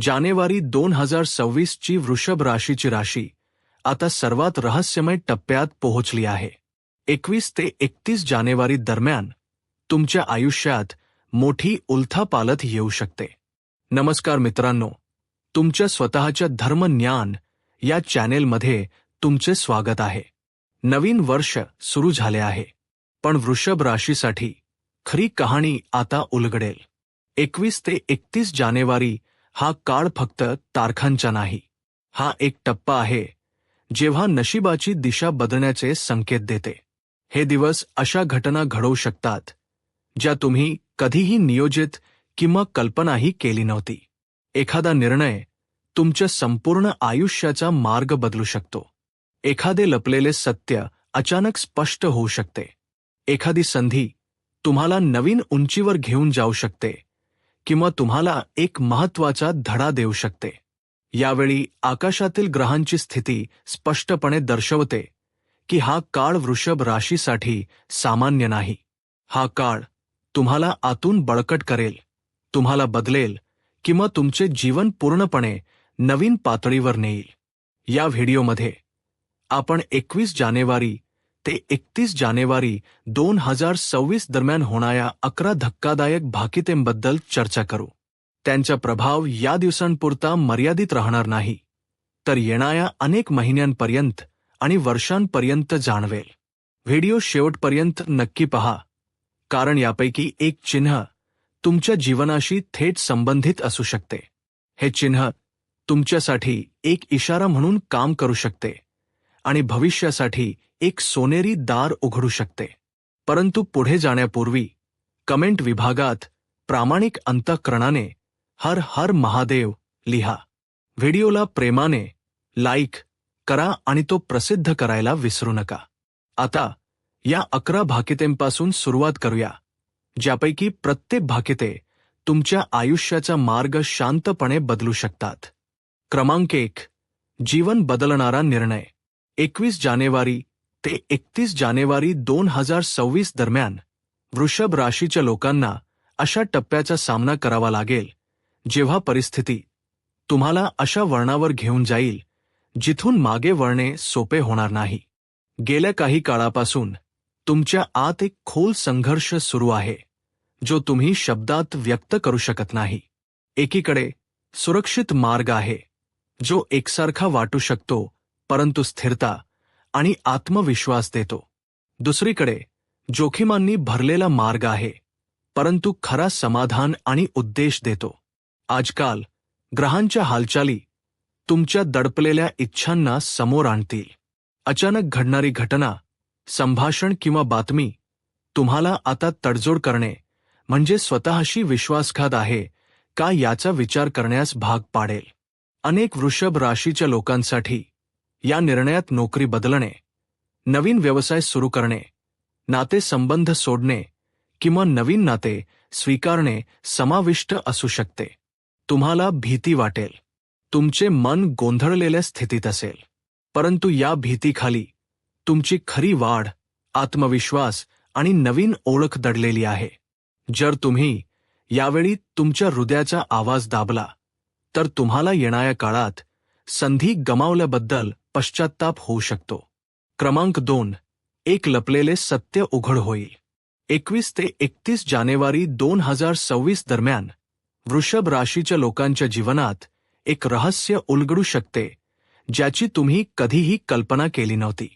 जानेवारी दोन हजार सव्वीस ची वृषभ राशीची राशी आता सर्वात रहस्यमय टप्प्यात पोहोचली आहे. एकवीस ते एकतीस जानेवारी दरम्यान तुमच्या आयुष्यात मोठी उलथापालथ येऊ शकते. नमस्कार मित्रांनो तुमच्या स्वतःच्या धर्मज्ञान या चॅनेलमध्ये तुमचे स्वागत आहे. नवीन वर्ष सुरू झाले आहे पण वृषभ राशीसाठी खरी कहाणी आता उलगडेल. एकवीस ते एकतीस जानेवारी हा काळ फक्त तारखांचा नाही. हा एक टप्पा आहे जेव्हा नशिबाची दिशा बदलण्याचे संकेत देते. हे दिवस अशा घटना घडवू शकतात ज्या तुम्ही कधीही नियोजित किंवा कल्पनाही केली नव्हती. एखादा निर्णय तुमच्या संपूर्ण आयुष्याचा मार्ग बदलू शकतो. एखादे लपलेले सत्य अचानक स्पष्ट होऊ शकते. एखादी संधी तुम्हाला नवीन उंचीवर घेऊन जाऊ शकते. किंवा तुम्हाला एक महत्त्वाचा धडा देऊ शकते. यावेळी आकाशातील ग्रहांची स्थिती स्पष्टपणे दर्शवते की हा काळ वृषभ राशीसाठी सामान्य नाही. हा काळ तुम्हाला आतून बळकट करेल तुम्हाला बदलेल किंवा तुमचे जीवन पूर्णपणे नवीन पातळीवर नेईल. या व्हिडिओमध्ये आपण एकवीस जानेवारी ते एकतीस जानेवारी दोन हजार सव्वीस दरम्यान होणाऱ्या अकरा धक्कादायक भाकितेंबद्दल चर्चा करू. त्यांचा प्रभाव या दिवसांपुरता मर्यादित राहणार नाही. तर येणाऱ्या अनेक महिन्यांपर्यंत आणि वर्षांपर्यंत जाणवेल. व्हिडिओ शेवटपर्यंत नक्की पहा. कारण यापैकी एक चिन्ह तुमच्या जीवनाशी थेट संबंधित असू शकते. हे चिन्ह तुमच्यासाठी एक इशारा म्हणून काम करू शकते. आणि भविष्यासाठी एक सोनेरी दार उघडू शकते. परंतु पुढे जाण्यापूर्वी, कमेंट विभागात प्रामाणिक अंतःकरणाने हर हर महादेव लिहा. व्हिडिओला प्रेमाने लाईक करा आणि तो प्रसिद्ध करायला विसरू नका. आता या अकरा भाकितेंपासून सुरुवात करूया, ज्यापैकी प्रत्येक भाकिते तुमच्या आयुष्याचा मार्ग शांतपणे बदलू शकतात. क्रमांक एक, जीवन बदलणारा निर्णय. एकवीस जानेवारी ते एकतीस जानेवारी दोन हजार सव्वीस दरम्यान वृषभ राशीच्या लोकांना अशा टप्प्याचा सामना करावा लागेल जेव्हा परिस्थिती तुम्हाला अशा वळणावर घेऊन जाईल जिथून मागे वळणे सोपे होणार नाही. गेल्या काही काळापासून तुमच्या आत एक खोल संघर्ष सुरू आहे जो तुम्ही शब्दात व्यक्त करू शकत नाही. एकीकडे सुरक्षित मार्ग आहे जो एकसारखा वाटू शकतो परंतु स्थिरता आणि आत्मविश्वास देतो. दुसरीकडे जोखिमांनी भरलेला मार्ग आहे परंतु खरा समाधान आणि उद्देश देतो. आजकाल ग्रहांच्या हालचाली तुमच्या दडपलेल्या इच्छांना समोर आणतील. अचानक घडणारी घटना संभाषण किंवा बातमी तुम्हाला आता तडजोड करणे म्हणजे स्वतःशी विश्वासघात आहे का याचा विचार करण्यास भाग पाडेल. अनेक वृषभ राशीच्या लोकांसाठी या निर्णयात नोकरी बदलणे नवीन व्यवसाय सुरू करणे नाते संबंध सोडणे किंवा नवीन नाते स्वीकारणे समाविष्ट असू शकते. तुम्हाला भीती वाटेल. तुमचे मन गोंधळलेल्या स्थितीत असेल. परंतु या भीतीखाली तुमची खरी वाढ आत्मविश्वास आणि नवीन ओळख दडलेली आहे. जर तुम्ही यावेळी तुमच्या हृदयाचा आवाज दाबला तर तुम्हाला येणाऱ्या काळात संधी गमावल्याबद्दल पश्चात्ताप होऊ शकतो. क्रमांक दोन. एक लपलेले सत्य उघड होईल. एकवीस ते एकतीस जानेवारी दोन हज़ार सव्वीस दरम्यान, वृषभ राशीच्या लोकांच्या जीवनात एक रहस्य उलगडू शकते, ज्याची तुम्ही कधीही कल्पना केली नव्हती.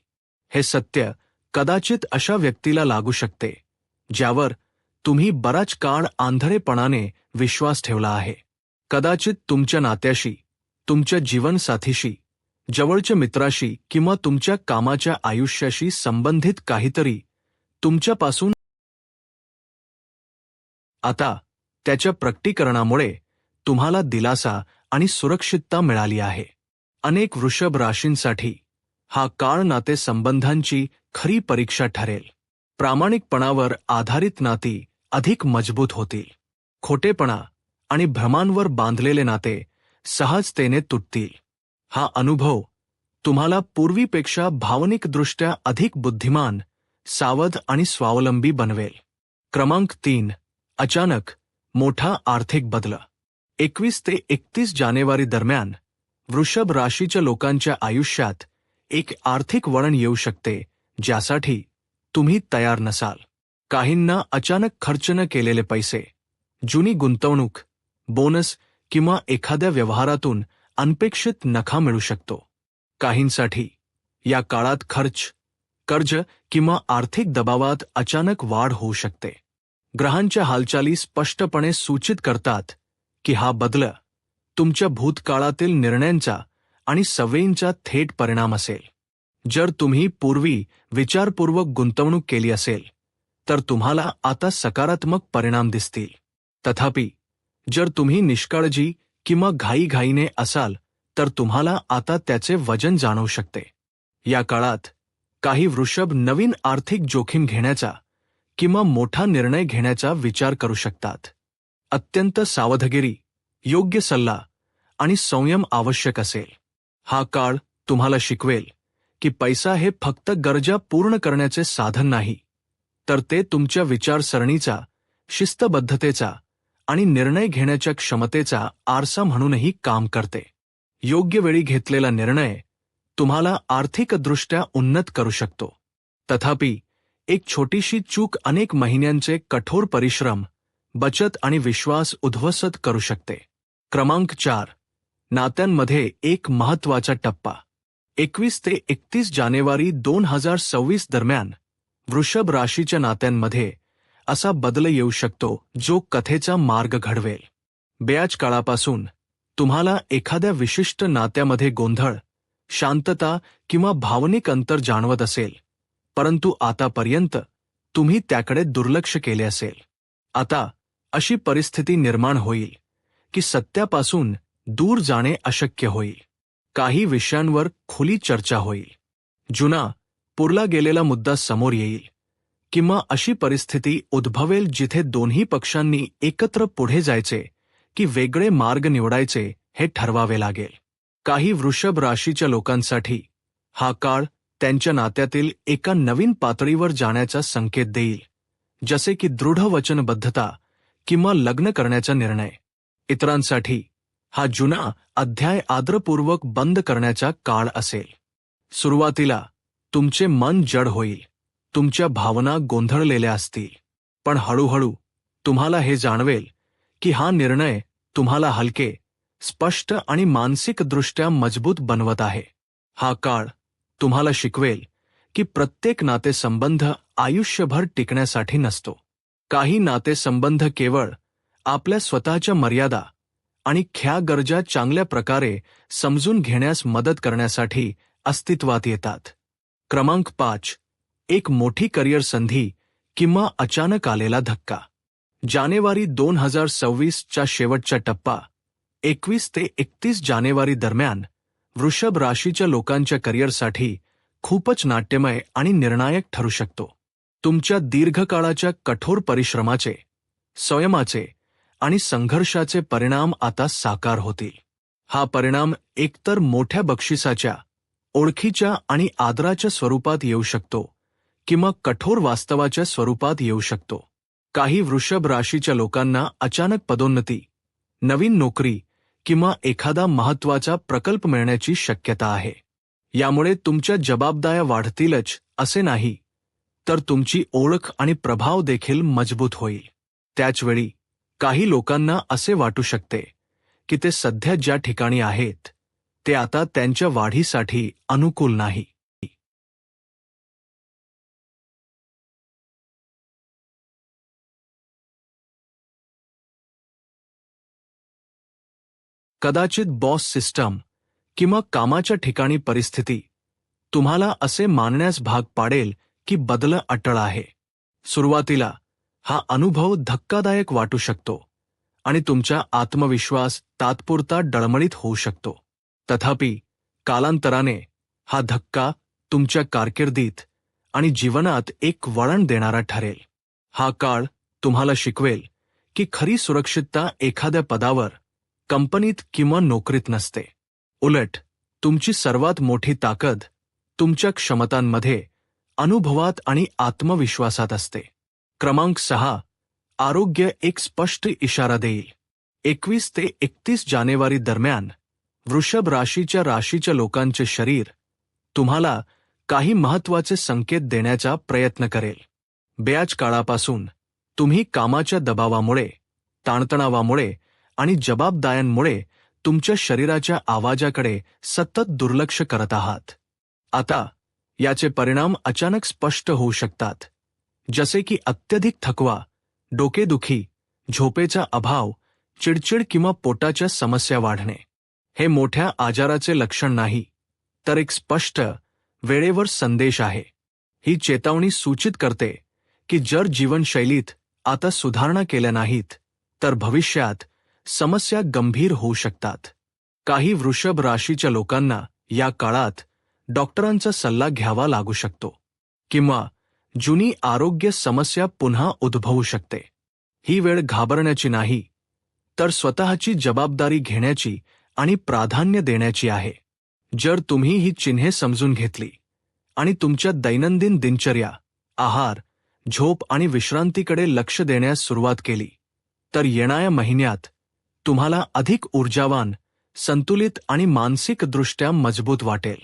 हे सत्य कदाचित अशा व्यक्तीला लागू शकते, ज्यावर तुम्ही बराच काळ आंधळेपणाने विश्वास ठेवला आहे. कदाचित तुमच्या नात्याशी, तुमच्या जीवनसाथीशी जवळच्या मित्राशी किंवा तुमच्या कामाच्या आयुष्याशी संबंधित काहीतरी तुमच्यापासून आता त्याच्या प्रकटीकरणामुळे तुम्हाला दिलासा आणि सुरक्षितता मिळाली आहे. अनेक वृषभ राशींसाठी हा काळ नाते संबंधांची खरी परीक्षा ठरेल. प्रामाणिकपणावर आधारित नाती अधिक मजबूत होतील. खोटेपणा आणि भ्रमांवर बांधलेले नाते सहजतेने तुटतील. हा अनुभव तुम्हाला पूर्वीपेक्षा भावनिकदृष्ट्या अधिक बुद्धिमान सावध आणि स्वावलंबी बनवेल. क्रमांक तीन. अचानक मोठा आर्थिक बदल. एकवीस ते एकतीस जानेवारी दरम्यान वृषभ राशीच्या लोकांच्या आयुष्यात एक आर्थिक वळण येऊ शकते ज्यासाठी तुम्ही तयार नसाल. काहींना अचानक खर्च न केलेले पैसे जुनी गुंतवणूक बोनस किंवा एखाद्या व्यवहारातून अनपेक्षित नखा मिळू शकतो. काहींसाठी या काळात खर्च कर्ज किंवा आर्थिक दबावात अचानक वाढ होऊ शकते. ग्रहांच्या हालचाली स्पष्टपणे सूचित करतात की हा बदल तुमच्या भूतकाळातील निर्णयांचा आणि सवयींचा थेट परिणाम असेल. जर तुम्ही पूर्वी विचारपूर्वक गुंतवणूक केली असेल तर तुम्हाला आता सकारात्मक परिणाम दिसतील. तथापि जर तुम्ही निष्काळजी किंवा घाईघाईने असाल तर तुम्हाला आता त्याचे वजन जाणवू शकते. या काळात काही वृषभ नवीन आर्थिक जोखीम घेण्याचा किंवा मोठा निर्णय घेण्याचा विचार करू शकतात. अत्यंत सावधगिरी योग्य सल्ला आणि संयम आवश्यक असेल. हा काळ तुम्हाला शिकवेल की पैसा हे फक्त गरजा पूर्ण करण्याचे साधन नाही तर ते तुमच्या विचारसरणीचा शिस्तबद्धतेचा आणि निर्णय घेण्याच्या क्षमतेचा आरसा म्हणूनही काम करते. योग्य वेळी घेतलेला निर्णय तुम्हाला आर्थिकदृष्ट्या उन्नत करू शकतो. तथापि एक छोटीशी चूक अनेक महिन्यांचे कठोर परिश्रम बचत आणि विश्वास उद्ध्वस्त करू शकते. क्रमांक चार. नात्यांमध्ये एक महत्त्वाचा टप्पा. एकवीस ते एकतीस जानेवारी दोन हजार सव्वीस दरम्यान वृषभ राशीच्या नात्यांमध्ये असा बदल येऊ शकतो जो कथेचा मार्ग घडवेल. ब्याज काळापासून तुम्हाला एखाद्या विशिष्ट नात्यामध्ये गोंधळ शांतता किंवा भावनिक अंतर जाणवत असेल परंतु आतापर्यंत तुम्ही त्याकडे दुर्लक्ष केले असेल. आता अशी परिस्थिती निर्माण होईल की सत्यापासून दूर जाणे अशक्य होईल. काही विषयांवर खुली चर्चा होईल. जुना पुरला गेलेला मुद्दा समोर येईल. किंवा अशी परिस्थिती उद्भवेल जिथे दोन्ही पक्षांनी एकत्र पुढे जायचे की वेगळे मार्ग निवडायचे हे ठरवावे लागेल. काही वृषभ राशीच्या लोकांसाठी हा काळ त्यांच्या नात्यातील एका नवीन पातळीवर जाण्याचा संकेत देईल जसे की दृढ वचनबद्धता किंवा लग्न करण्याचा निर्णय. इतरांसाठी हा जुना अध्याय आदरपूर्वक बंद करण्याचा काळ असेल. सुरुवातीला तुमचे मन जड होईल. तुमच्या भावना गोंधळलेल्या असतील. पण हळूहळू तुम्हाला हे जाणवेल की हा निर्णय तुम्हाला हलके स्पष्ट आणि मानसिकदृष्ट्या मजबूत बनवत आहे. हा काळ तुम्हाला शिकवेल की प्रत्येक नातेसंबंध आयुष्यभर टिकण्यासाठी नसतो. काही नातेसंबंध केवळ आपल्या स्वतःच्या मर्यादा आणि ख्या गरजा चांगल्या प्रकारे समजून घेण्यास मदत करण्यासाठी अस्तित्वात येतात. क्रमांक पाच एक मोठी करिअर संधी किंवा अचानक आलेला धक्का. जानेवारी दोन हजार सव्वीसच्या शेवटचा टप्पा एकवीस ते एकतीस जानेवारी दरम्यान वृषभ राशीच्या लोकांच्या करिअरसाठी खूपच नाट्यमय आणि निर्णायक ठरू शकतो. तुमच्या दीर्घकाळाच्या कठोर परिश्रमाचे संयमाचे आणि संघर्षाचे परिणाम आता साकार होतील. हा परिणाम एकतर मोठ्या बक्षिसाच्या ओळखीच्या आणि आदराच्या स्वरूपात येऊ शकतो किंवा कठोर वास्तवाच्या स्वरूपात येऊ शकतो. काही वृषभ राशीच्या लोकांना अचानक पदोन्नती नवीन नोकरी किंवा एखादा महत्त्वाचा प्रकल्प मिळण्याची शक्यता आहे. यामुळे तुमच्या जबाबदाऱ्या वाढतीलच असे नाही तर तुमची ओळख आणि प्रभाव देखील मजबूत होईल. त्याचवेळी काही लोकांना असे वाटू शकते की ते सध्या ज्या ठिकाणी आहेत ते आता त्यांच्या वाढीसाठी अनुकूल नाही. कदाचित बॉस सिस्टम किंवा कामाच्या ठिकाणी परिस्थिती तुम्हाला असे मानण्यास भाग पाडेल की बदल अटळ आहे. सुरुवातीला हा अनुभव धक्कादायक वाटू शकतो आणि तुमचा आत्मविश्वास तात्पुरता डळमळीत होऊ शकतो. तथापि कालांतराने हा धक्का तुमच्या कारकिर्दीत आणि जीवनात एक वळण देणारा ठरेल. हा काळ तुम्हाला शिकवेल की खरी सुरक्षितता एखाद्या पदावर कंपनीत किंवा नोकरीत नसते. उलट तुमची सर्वात मोठी ताकद तुमच्या क्षमतांमध्ये अनुभवात आणि आत्मविश्वासात असते. क्रमांक सहा आरोग्य एक स्पष्ट इशारा देईल. एकवीस ते एकतीस जानेवारी दरम्यान वृषभ राशीच्या राशीच्या लोकांचे शरीर तुम्हाला काही महत्त्वाचे संकेत देण्याचा प्रयत्न करेल. ब्याज काळापासून तुम्ही कामाच्या दबावामुळे ताणतणावामुळे आणि जबाबदाऱ्यांमुळे तुमच्या शरीराच्या आवाजाकडे सतत दुर्लक्ष करत आहात. आता याचे परिणाम अचानक स्पष्ट होऊ शकतात. जसे की अत्यधिक थकवा डोकेदुखी झोपेचा अभाव चिडचिड किंवा पोटाच्या समस्या वाढणे. हे मोठ्या आजाराचे लक्षण नाही तर एक स्पष्ट वेळेवर संदेश आहे. ही चेतावणी सूचित करते की जर जीवनशैलीत आता सुधारणा केल्या नाहीत तर भविष्यात समस्या गंभीर होऊ शकतात. काही वृषभ राशीच्या लोकांना या काळात डॉक्टरांचा सल्ला घ्यावा लागू शकतो किंवा जुनी आरोग्य समस्या पुन्हा उद्भवू शकते. ही वेळ घाबरण्याची नाही तर स्वतःची जबाबदारी घेण्याची आणि प्राधान्य देण्याची आहे. जर तुम्ही ही चिन्हे समजून घेतली आणि तुमच्या दैनंदिन दिनचर्या आहार झोप आणि विश्रांतीकडे लक्ष देण्यास सुरुवात केली तर येणाऱ्या महिन्यात तुम्हाला अधिक ऊर्जावान संतुलित आणि मानसिकदृष्ट्या मजबूत वाटेल.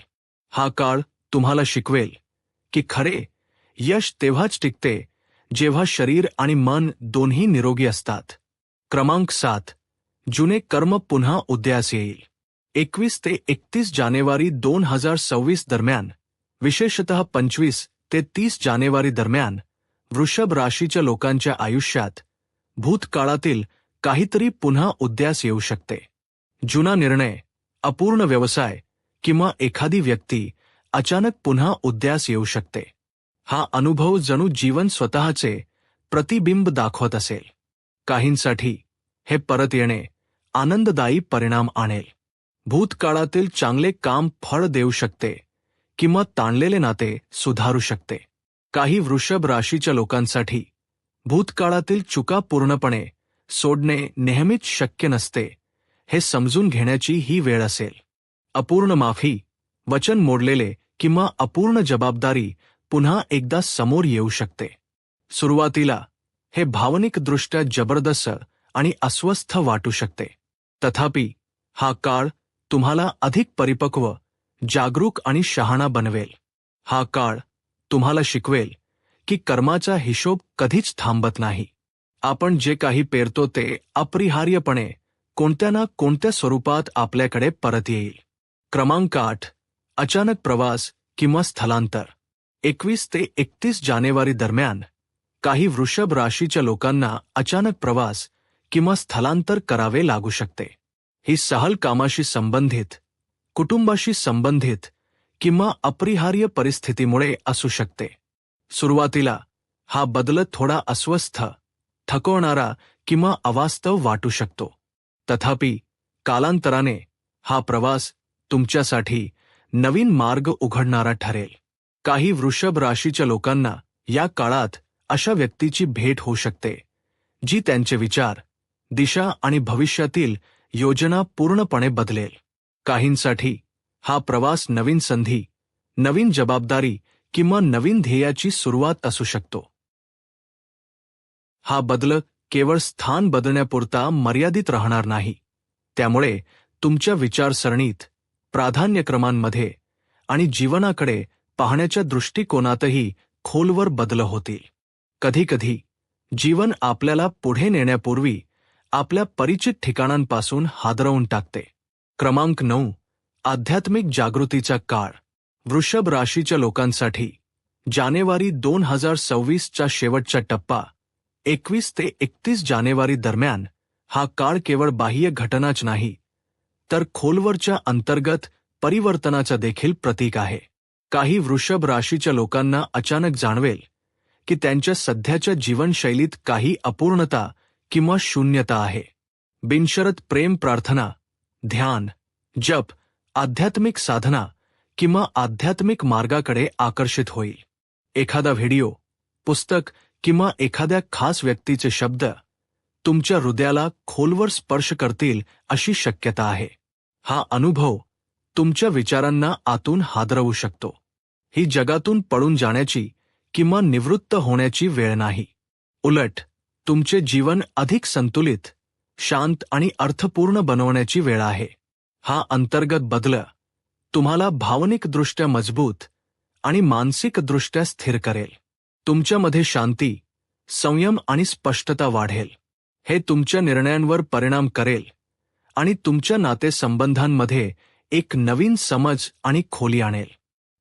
हा काळ तुम्हाला शिकवेल की खरे यश तेव्हाच टिकते जेव्हा शरीर आणि मन दोन्ही निरोगी असतात. क्रमांक सात जुने कर्म पुन्हा उद्यास येईल. एकवीस ते एकतीस जानेवारी दोन हजार सव्वीस दरम्यान विशेषतः पंचवीस ते तीस जानेवारी दरम्यान वृषभ राशीच्या लोकांच्या आयुष्यात भूतकाळातील काहीतरी पुन्हा उद्यास येऊ शकते. जुना निर्णय अपूर्ण व्यवसाय किंवा एखादी व्यक्ती अचानक पुन्हा उद्यास येऊ शकते. हा अनुभव जणू जीवन स्वतःचे प्रतिबिंब दाखवत असेल. काहींसाठी हे परत येणे आनंददायी परिणाम आणेल. भूतकाळातील चांगले काम फळ देऊ शकते किंवा ताणलेले नाते सुधारू शकते. काही वृषभ राशीच्या लोकांसाठी भूतकाळातील चुका पूर्णपणे सोडणे नेहमीच शक्य नसते हे समजून घेण्याची ही वेळ असेल. अपूर्ण माफी वचन मोडलेले किंवा अपूर्ण जबाबदारी पुन्हा एकदा समोर येऊ शकते. सुरुवातीला हे भावनिकदृष्ट्या जबरदस्त आणि अस्वस्थ वाटू शकते. तथापि हा काळ तुम्हाला अधिक परिपक्व जागरूक आणि शहाणा बनवेल. हा काळ तुम्हाला शिकवेल की कर्माचा हिशोब कधीच थांबत नाही. आपण जे काही पेरतो ते अपरिहार्यपणे कोणत्या ना कोणत्या स्वरूपात आपल्याकडे परत येईल. क्रमांक आठ. अचानक प्रवास किंवा स्थलांतर. एकवीस ते एकतीस जानेवारी दरम्यान काही वृषभ राशीच्या लोकांना अचानक प्रवास किंवा स्थलांतर करावे लागू शकते. ही सहल कामाशी संबंधित कुटुंबाशी संबंधित किंवा अपरिहार्य परिस्थितीमुळे असू शकते. सुरुवातीला हा बदल थोडा अस्वस्थ थकवणारा किंवा अवास्तव वाटू शकतो. तथापि कालांतराने हा प्रवास तुमच्यासाठी नवीन मार्ग उघडणारा ठरेल. काही वृषभ राशीच्या लोकांना या काळात अशा व्यक्तीची भेट होऊ शकते जी त्यांचे विचार दिशा आणि भविष्यातील योजना पूर्णपणे बदलेल. काहींसाठी हा प्रवास नवीन संधी नवीन जबाबदारी किंवा नवीन ध्येयाची सुरुवात असू शकतो. हा बदल केवळ स्थान बदलण्यापुरता मर्यादित राहणार नाही. त्यामुळे तुमच्या विचारसरणीत प्राधान्यक्रमांमध्ये आणि जीवनाकडे पाहण्याच्या दृष्टिकोनातही खोलवर बदल होतील. कधीकधी जीवन आपल्याला पुढे नेण्यापूर्वी आपल्या परिचित ठिकाणांपासून हादरवून टाकते. क्रमांक नऊ आध्यात्मिक जागृतीचा काळ. वृषभ राशीच्या लोकांसाठी जानेवारी दोन हजार सव्वीसचा शेवटचा टप्पा. एकवीस ते एकतीस जानेवारी दरम्यान हा काळ केवळ बाह्य घटनाच नाही तर खोलवरच्या अंतर्गत परिवर्तनाचा देखील प्रतीक आहे. काही वृषभ राशीच्या लोकांना अचानक जाणवेल की त्यांच्या सध्याच्या जीवनशैलीत काही अपूर्णता किंवा शून्यता आहे. बिनशरत प्रेम प्रार्थना ध्यान जप आध्यात्मिक साधना किंवा आध्यात्मिक मार्गाकडे आकर्षित होईल. एखादा व्हिडिओ पुस्तक किंवा एखाद्या खास व्यक्तीचे शब्द तुमच्या हृदयाला खोलवर स्पर्श करतील अशी शक्यता आहे. हा अनुभव तुमच्या विचारांना आतून हादरवू शकतो. ही जगातून पळून जाण्याची किंवा निवृत्त होण्याची वेळ नाही. उलट तुमचे जीवन अधिक संतुलित शांत आणि अर्थपूर्ण बनवण्याची वेळ आहे. हा अंतर्गत बदल तुम्हाला भावनिकदृष्ट्या मजबूत आणि मानसिकदृष्ट्या स्थिर करेल. तुमच्यामध्ये शांती संयम आणि स्पष्टता वाढेल. हे तुमच्या निर्णयांवर परिणाम करेल आणि तुमच्या नातेसंबंधांमध्ये एक नवीन समज आणि खोली आणेल.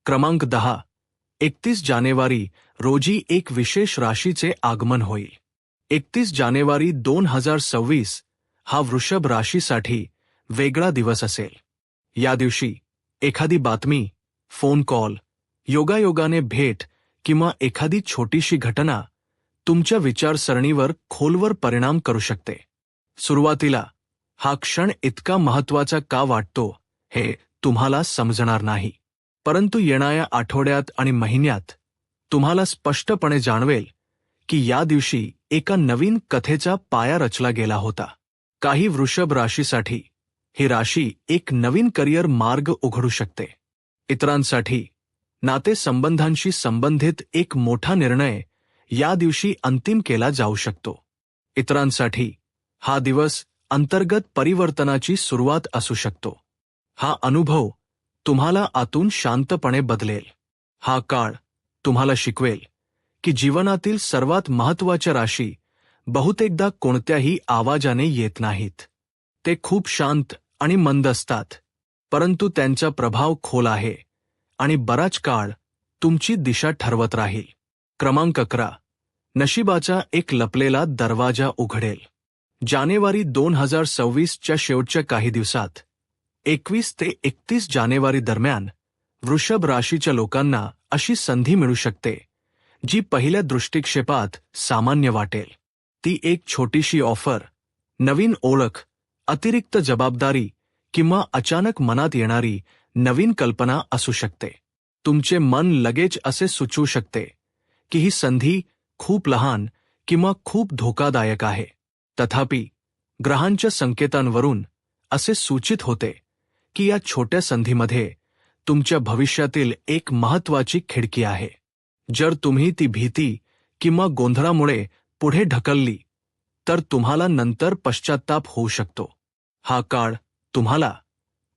क्रमांक दहा एकतीस जानेवारी रोजी एक विशेष राशीचे आगमन होईल. एकतीस जानेवारी दोन हजार सव्वीस हा वृषभ राशीसाठी वेगळा दिवस असेल. या दिवशी एखादी बातमी फोन कॉल योगायोगाने भेट किंवा एखादी छोटीशी घटना तुमच्या विचारसरणीवर खोलवर परिणाम करू शकते. सुरुवातीला हा क्षण इतका महत्त्वाचा का वाटतो हे तुम्हाला समजणार नाही. परंतु येणाऱ्या आठवड्यात आणि महिन्यात तुम्हाला स्पष्टपणे जाणवेल की या दिवशी एका नवीन कथेचा पाया रचला गेला होता. काही वृषभ राशीसाठी ही राशी एक नवीन करिअर मार्ग उघडू शकते. इतरांसाठी नातेसंबंधांशी संबंधित एक मोठा निर्णय या दिवशी अंतिम केला जाऊ शकतो. इतरांसाठी हा दिवस अंतर्गत परिवर्तनाची सुरुवात असू शकतो. हा अनुभव तुम्हाला आतून शांतपणे बदलेल. हा काळ तुम्हाला शिकवेल की जीवनातील सर्वात महत्त्वाच्या राशी बहुतेकदा कोणत्याही आवाजाने येत नाहीत. ते खूप शांत आणि मंद असतात परंतु त्यांचा प्रभाव खोल आहे. आणि बराच काळ तुमची दिशा ठरवत राहील. क्रमांक अकरा. नशिबाचा एक लपलेला दरवाजा उघडेल. जानेवारी दोन हजार सव्वीसच्या शेवटच्या काही दिवसात एकवीस ते एकतीस जानेवारी दरम्यान वृषभ राशीच्या लोकांना अशी संधी मिळू शकते जी पहिल्या दृष्टिक्षेपात सामान्य वाटेल. ती एक छोटीशी ऑफर नवीन ओळख अतिरिक्त जबाबदारी किंवा अचानक मनात येणारी नवीन कल्पना असू शकते. तुमचे मन लगेच असे सुचवू शकते की ही संधी खूप लहान किंवा खूप धोकादायक आहे. तथापि ग्रहांच्या संकेतांवरून असे सूचित होते की या छोट्या संधीमध्ये तुमच्या भविष्यातील एक महत्वाची खिडकी आहे. जर तुम्ही ती भीती किंवा गोंधळामुळे पुढे ढकलली तर तुम्हाला नंतर पश्चाताप होऊ शकतो. हा काळ तुम्हाला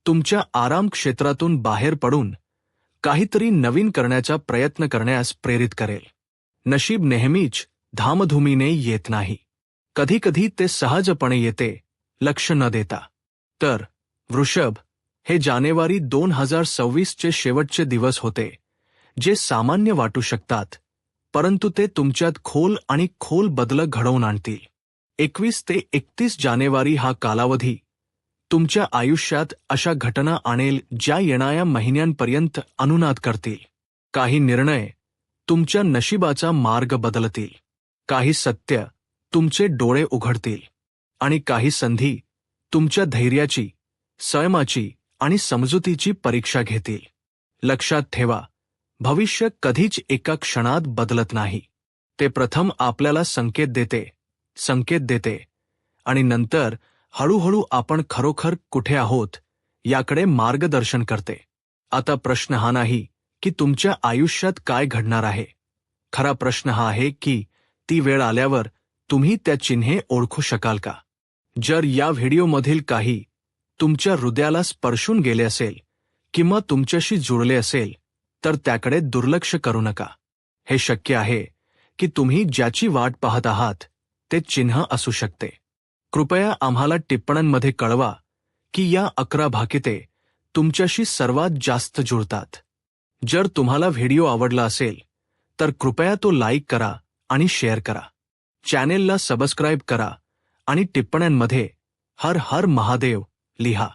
तुमच्या आराम क्षेत्रातून बाहेर पडून काहीतरी नवीन करण्याचा प्रयत्न करण्यास प्रेरित करेल. नशीब नेहमीच धामधुमीने येत नाही. कधीकधी ते सहजपणे येते लक्ष न देता. तर वृषभ हे जानेवारी दोन हजार सव्वीसचे शेवटचे दिवस होते जे सामान्य वाटू शकतात परंतु ते तुमच्यात खोल आणि खोल बदल घडवून आणतील. एकवीस ते एकतीस जानेवारी हा कालावधी तुमच्या आयुष्यात अशा घटना आणेल ज्या येणाऱ्या महिन्यांपर्यंत अनुनाद करतील. काही निर्णय तुमच्या नशिबाचा मार्ग बदलतील. काही सत्य तुमचे डोळे उघडतील. आणि काही संधी तुमच्या धैर्याची संयमाची आणि समजुतीची परीक्षा घेतील. लक्षात ठेवा भविष्य कधीच एका क्षणात बदलत नाही. ते प्रथम आपल्याला संकेत देते संकेत देते आणि नंतर हळूहळू आपण खरोखर कुठे आहोत याकडे मार्गदर्शन करते. आता प्रश्न हा नाही की तुमच्या आयुष्यात काय घडणार आहे. खरा प्रश्न हा आहे की ती वेळ आल्यावर तुम्ही त्या चिन्हे ओळखू शकाल का? जर या व्हिडिओमधील काही तुमच्या हृदयाला स्पर्शून गेले असेल किंवा तुमच्याशी जुळले असेल तर त्याकडे दुर्लक्ष करू नका. हे शक्य आहे की तुम्ही ज्याची वाट पाहत आहात ते चिन्ह असू शकते. कृपया आम्हाला टिप्पण्यांमध्ये कळवा की या अकरा भाकिते तुमच्याशी सर्वात जास्त जुळतात. जर तुम्हाला व्हिडिओ आवडला असेल तर कृपया तो लाईक करा आणि शेअर करा. चॅनेलला सबस्क्राईब करा आणि टिप्पण्यांमध्ये हर हर महादेव लिहा.